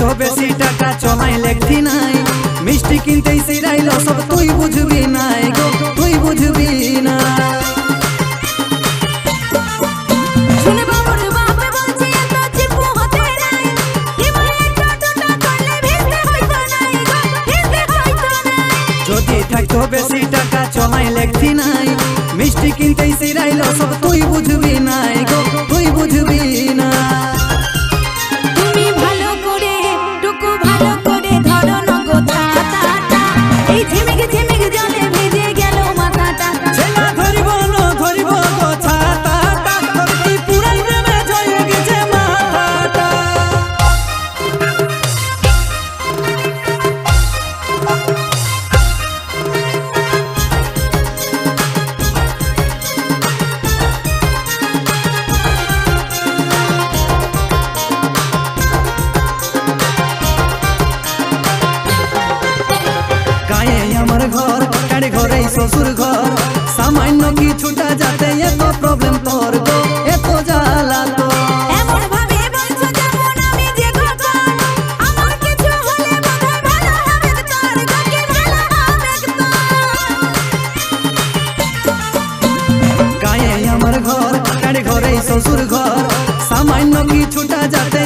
তো বেশি টাকা চলাই লেখি নাই। মিষ্টি কিনতে সিরাইল সব তুই বুঝবি নাই গো তুই বুঝবি না তো বেশি টাকা চলাই লেখি নাই মিষ্টি কিনতে সিরাইল সব তুই বুঝবি নাই গো তুই বুঝবি শ্বশুর ঘর সামান্য কিছুটা যাতে এত প্রবলেম তোর গো এত জ্বালা তো। শ্বশুর ঘর সামান্য কিছুটা যাতে